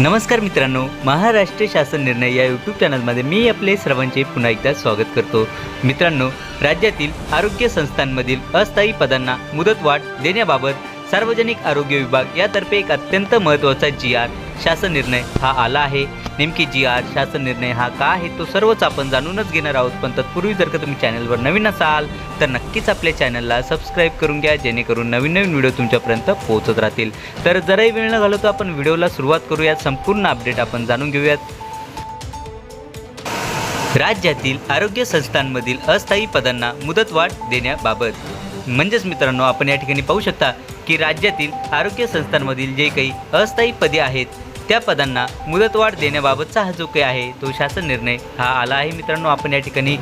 नमस्कार मित्रांनो महाराष्ट्र शासन निर्णय या यूट्यूब चॅनलमध्ये मी आपले सर्वांचे पुन्हा एकदा स्वागत करतो. मित्रांनो राज्यातील आरोग्य संस्थांमधील अस्थायी पदांना मुदतवाढ देण्याबाबत सार्वजनिक आरोग्य विभाग यातर्फे एक अत्यंत महत्त्वाचा जी आर शासन निर्णय हा आला आहे. नेमकी जी आर शासन निर्णय हा का आहे तो सर्वच आपण जाणूनच घेणार आहोत. पण तत्पूर्वी जर का तुम्ही चॅनलवर नवीन असाल तर नक्कीच आपल्या चॅनलला सबस्क्राईब करून घ्या जेणेकरून नवीन नवीन व्हिडिओ तुमच्यापर्यंत पोहोचत राहतील. तर जराही वेळ न घालवतो आपण व्हिडिओला सुरुवात करूयात. संपूर्ण अपडेट आपण जाणून घेऊयात. राज्यातील आरोग्य संस्थांमधील अस्थायी पदांना मुदतवाढ देण्याबाबत. म्हणजेच मित्रांनो आपण या ठिकाणी पाहू शकता की राज्यातील आरोग्य संस्थांमधील जे काही अस्थायी पदे आहेत त्या पदांना मुदतवाढ देण्याबाबतचा हा जो काही आहे तो शासन निर्णय हा आला आहे मित्रांनो. आपण या ठिकाणी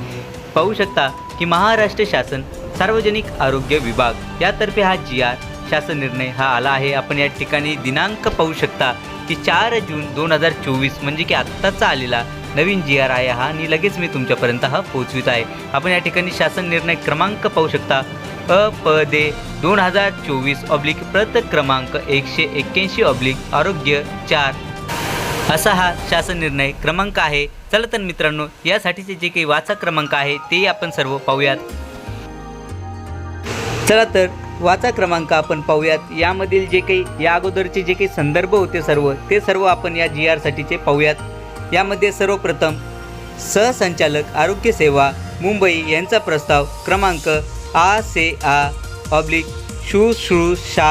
पाहू शकता की महाराष्ट्र शासन सार्वजनिक आरोग्य विभाग यातर्फे हा जी आर शासन निर्णय हा आला आहे. आपण या ठिकाणी दिनांक पाहू शकता की चार जून दोन हजार चोवीस म्हणजे की आत्ताचा आलेला नवीन जी आर आहे हा आणि लगेच मी तुमच्यापर्यंत हा पोहोचवित आहे. आपण या ठिकाणी शासन निर्णय क्रमांक पाहू शकता. अ प दे दोन हजार चोवीस ऑब्लिक प्रत क्रमांक एकशे एक्क्याऐंशी ऑब्लिक आरोग्य चार. असा हा शासन निर्णय क्रमांक आहे. चला तर मित्रांनो यासाठीचे जे काही वाचा क्रमांक आहे ते आपण सर्व पाहूयात. चला तर वाचा क्रमांक आपण पाहूयात. यामधील जे काही या अगोदरचे जे काही संदर्भ होते सर्व ते सर्व आपण या जी आरसाठीचे पाहूयात. यामध्ये सर्वप्रथम सहसंचालक आरोग्य सेवा मुंबई यांचा प्रस्ताव क्रमांक आ से आ ऑब्लिक शुश्रूषा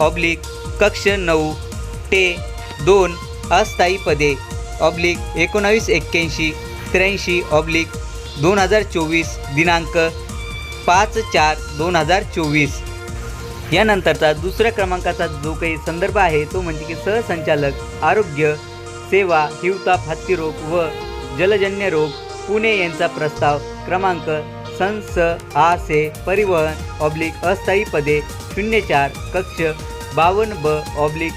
ऑब्लिक कक्ष नऊ ते दोन अस्थायी पदे ऑब्लिक एकोणावीस एक्क्याऐंशी त्र्याऐंशी ऑब्लिक दोन हजार चोवीस दिनांक पाच चार दोन हजार चोवीस. यानंतरचा दुसऱ्या क्रमांकाचा जो काही संदर्भ आहे तो म्हणजे की सहसंचालक आरोग्य सेवा हिवताप हत्तीरोग व जलजन्य रोग पुणे यांचा प्रस्ताव क्रमांक संस आ से परिवहन ऑब्लिक अस्थायी पदे शून्य चार कक्ष बावन्न ब ऑब्लिक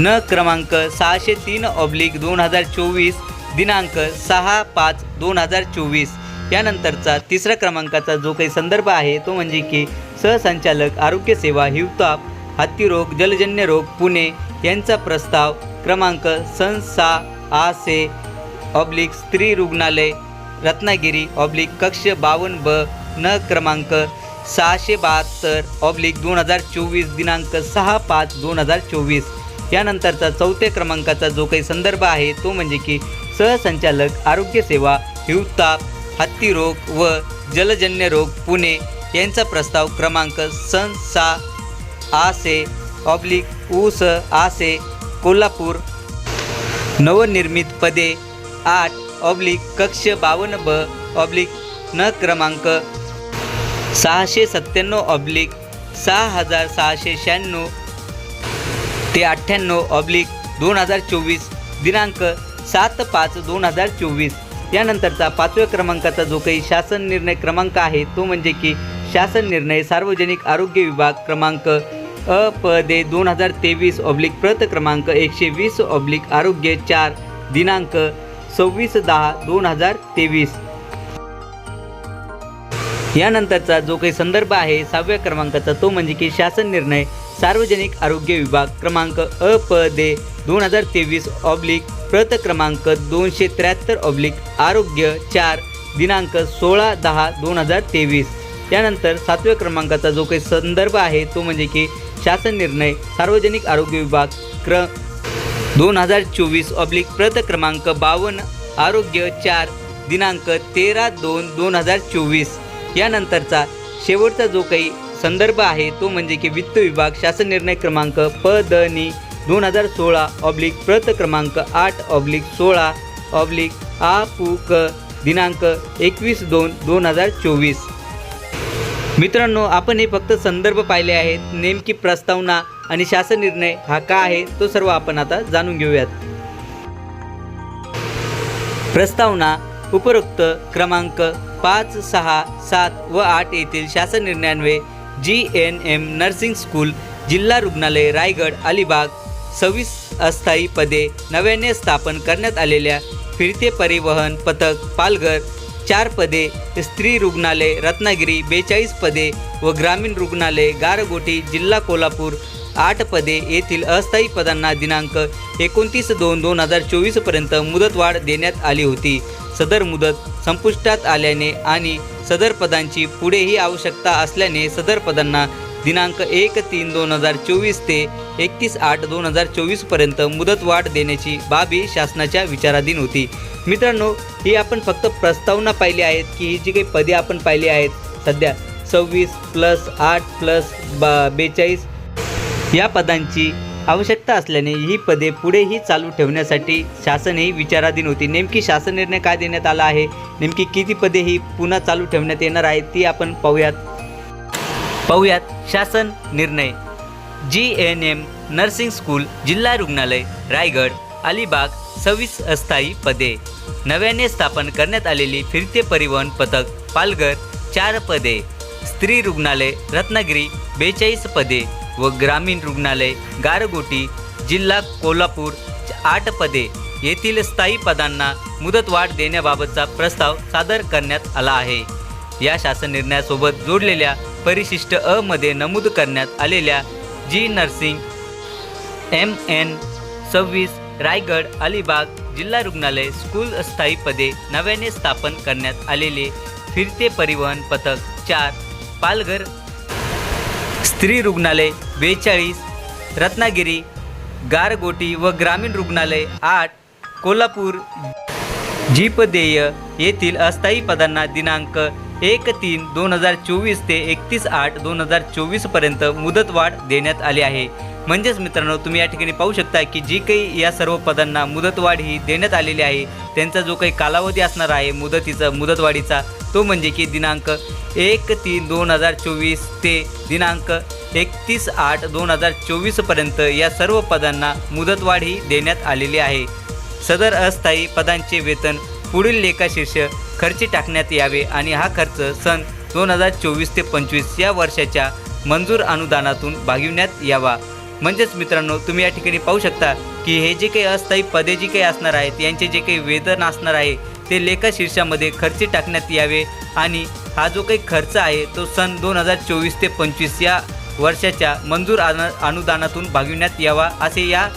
न क्रमांक सहाशे तीन ऑब्लिक दोन हजार चोवीस दिनांक सहा पाच दोन हजार चोवीस. यानंतरचा तिसऱ्या क्रमांकाचा जो काही संदर्भ आहे तो म्हणजे की सहसंचालक आरोग्य सेवा हिवताप हत्तीरोग जलजन्य रोग पुणे यांचा प्रस्ताव क्रमांक संसा आ से ऑब्लिक स्त्री रुग्णालय रत्नागिरी ऑब्लिक कक्ष बावन्न ब न क्रमांक सहाशे बहात्तर ऑब्लिक दोन हजार चोवीस दिनांक सहा पाच दोन हजार चोवीस. यानंतरचा चौथ्या क्रमांकाचा जो काही संदर्भ आहे तो म्हणजे की सहसंचालक आरोग्यसेवा हिवताप हिवताप हत्तीरोग व जलजन्य रोग पुणे यांचा प्रस्ताव क्रमांक सन सा आसे ऑब्लिक ऊस आसे कोल्हापूर. नवनिर्मित पदे आठ ऑब्लिक कक्ष बावन्न ब ऑब्लिक न क्रमांक सहाशे सत्त्याण्णव ऑब्लिक सहा हजार सहाशे शहाण्णव ते अठ्ठ्याण्णव ऑब्लिक दोन हजार चोवीस दिनांक सात पाच दोन हजार चोवीस. यानंतरचा पाचव्या क्रमांकाचा जो काही शासन निर्णय क्रमांक आहे तो म्हणजे की शासन निर्णय सार्वजनिक आरोग्य विभाग क्रमांक अ प दे दोन हजार तेवीस ऑब्लिक प्रत क्रमांक एकशे वीस ऑब्लिक आरोग्य चार दिनांक सव्वीस दहा दोन हजार तेवीस. यानंतरचा जो काही संदर्भ आहे सहाव्या क्रमांकाचा तो म्हणजे की शासन निर्णय सार्वजनिक आरोग्य विभाग क्रमांक अ प दे दोन हजार तेवीस ऑब्लिक प्रत क्रमांक दोनशे त्र्याहत्तर ऑब्लिक आरोग्य चार दिनांक सोळा दहा दोन हजार तेवीस. त्यानंतर सातव्या क्रमांकाचा जो काही संदर्भ आहे तो म्हणजे की शासन निर्णय सार्वजनिक आरोग्य विभाग क्र दोन हजार चोवीस ऑब्लिक प्रत क्रमांक बावन्न आरोग्य चार दिनांक तेरा दोन दोन हजार चोवीस. यानंतरचा शेवटचा जो काही संदर्भ आहे तो म्हणजे की वित्त विभाग शासन निर्णय क्रमांक प द नि दोन हजार सोळा ऑब्लिक प्रत क्रमांक आठ ऑब्लिक सोळा ऑब्लिक आ पू क दिनांक एकवीस दोन दोन हजार चोवीस. मित्रांनो आपण हे फक्त संदर्भ पाहिले आहेत. नेमकी प्रस्तावना आणि शासन निर्णय हा का आहे तो सर्व आपण आता जाणून घेऊयात. प्रस्तावना उपरोक्त क्रमांक पाच सहा सात व आठ येथील शासन निर्णयान्वये G N M nursing school जिल्हा रुग्णालय रायगड अलिबाग सव्वीस अस्थायी पदे नव्याने स्थापन करण्यात आलेल्या फिरते परिवहन पथक पालघर चार पदे स्त्री रुग्णालय रत्नागिरी बेचाळीस पदे व ग्रामीण रुग्णालय गारगोटी जिल्हा कोल्हापूर आठ पदे येथील अस्थायी पदांना दिनांक एकोणतीस दोन दोन हजार चोवीसपर्यंत मुदतवाढ देण्यात आली होती. सदर मुदत संपुष्टात आल्याने आणि सदर पदांची पुढेही आवश्यकता असल्याने सदर पदांना दिनांक एक तीन दोन हजार चोवीस ते एकतीस आठ दोन हजार चोवीसपर्यंत मुदतवाढ देण्याची बाबी शासनाच्या विचाराधीन होती. मित्रांनो ही आपण फक्त प्रस्तावना पाहिली आहेत की ही जी काही पदे आपण पाहिली आहेत सध्या सव्वीस प्लस आठ प्लस बा बेचाळीस या पदांची आवश्यकता असल्याने ही पदे पुढेही चालू ठेवण्यासाठी शासनही विचाराधीन होती. नेमकी शासन निर्णय काय देण्यात आला आहे? नेमकी किती पदे ही पुन्हा चालू ठेवण्यात येणार आहेत ती आपण पाहूयात. पाहूयात शासन निर्णय. G N M nursing school जिल्हा रुग्णालय रायगड अलिबाग सव्वीस अस्थायी पदे. नव्याने स्थापन करण्यात आलेली फिरते परिवहन पथक पालघर चार पदे. स्त्री रुग्णालय रत्नागिरी बेचाळीस पदे. व ग्रामीण रुग्णालय गारगोटी जिल्हा कोल्हापूर आठ पदे येथील स्थायी पदांना मुदतवाढ देण्याबाबतचा प्रस्ताव सादर करण्यात आला आहे. या शासन निर्णयासोबत जोडलेल्या परिशिष्ट अ मध्ये नमूद करण्यात आलेल्या जी नर्सिंग एम एन सव्वीस रायगड अलिबाग जिल्हा रुग्णालय स्कूल स्थायी पदे नव्याने स्थापन करण्यात आलेले फिरते परिवहन पथक चार पालघर स्त्री रुग्णालय बेचाळीस रत्नागिरी गारगोटी व ग्रामीण रुग्णालय आठ कोल्हापूर. जीपदेय येथील अस्थायी पदांना दिनांक एक तीन दोन हजार चोवीस ते एकतीस आठ दोन हजार चोवीसपर्यंत मुदतवाढ देण्यात आली आहे. म्हणजेच मित्रांनो तुम्ही या ठिकाणी पाहू शकता की जी काही या सर्व पदांना मुदतवाढ ही देण्यात आलेली आहे त्यांचा जो काही कालावधी असणार आहे मुदतीचा मुदतवाढीचा तो म्हणजे की दिनांक एक तीन दोन हजार चोवीस ते दिनांक एकतीस आठ दोन हजार चोवीसपर्यंत या सर्व पदांना मुदतवाढही देण्यात आलेली आहे. सदर अस्थायी पदांचे वेतन पुढील लेखाशीर्ष खर्ची टाकण्यात यावे आणि हा खर्च सन दोन हजार चोवीस ते पंचवीस या वर्षाच्या मंजूर अनुदानातून भागविण्यात यावा. म्हणजेच मित्रांनो तुम्ही या ठिकाणी पाहू शकता की हे जे काही अस्थायी पदे जी काही असणार आहेत यांचे जे काही वेतन असणार आहे ते लेखाशीर्षामध्ये खर्च टाकण्यात यावे आणि हा जो काही खर्च आहे तो सन दोन हजार चोवीस ते पंचवीस या वर्षाच्या मंजूर अनुदानातून भागविण्यात यावा असे या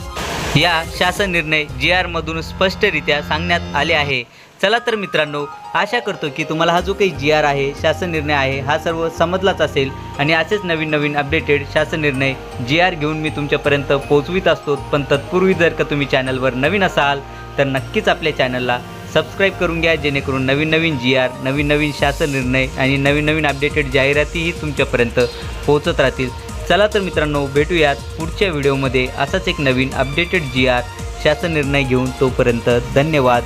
या शासन निर्णय जी आरमधून स्पष्टरित्या सांगण्यात आले आहे. चला तर मित्रांनो आशा करतो की तुम्हाला हा जो काही जी आर आहे शासन निर्णय आहे हा सर्व समजलाच असेल आणि असेच नवीन नवीन अपडेटेड शासन निर्णय जी आर घेऊन मी तुमच्यापर्यंत पोहोचवीत असतो. पण तत्पूर्वी जर का तुम्ही चॅनलवर नवीन असाल तर नक्कीच आपल्या चॅनलला सबस्क्राईब करून घ्या जेणेकरून नवीन नवीन जी आर नवीन नवीन शासन निर्णय आणि नवीन नवीन अपडेटेड जाहिरातीही तुमच्यापर्यंत पोहोचत राहतील. चला तर मित्रांनो भेटूयात पुढच्या व्हिडिओमध्ये असाच एक नवीन अपडेटेड जी आर शासन निर्णय घेऊन तोपर्यंत धन्यवाद.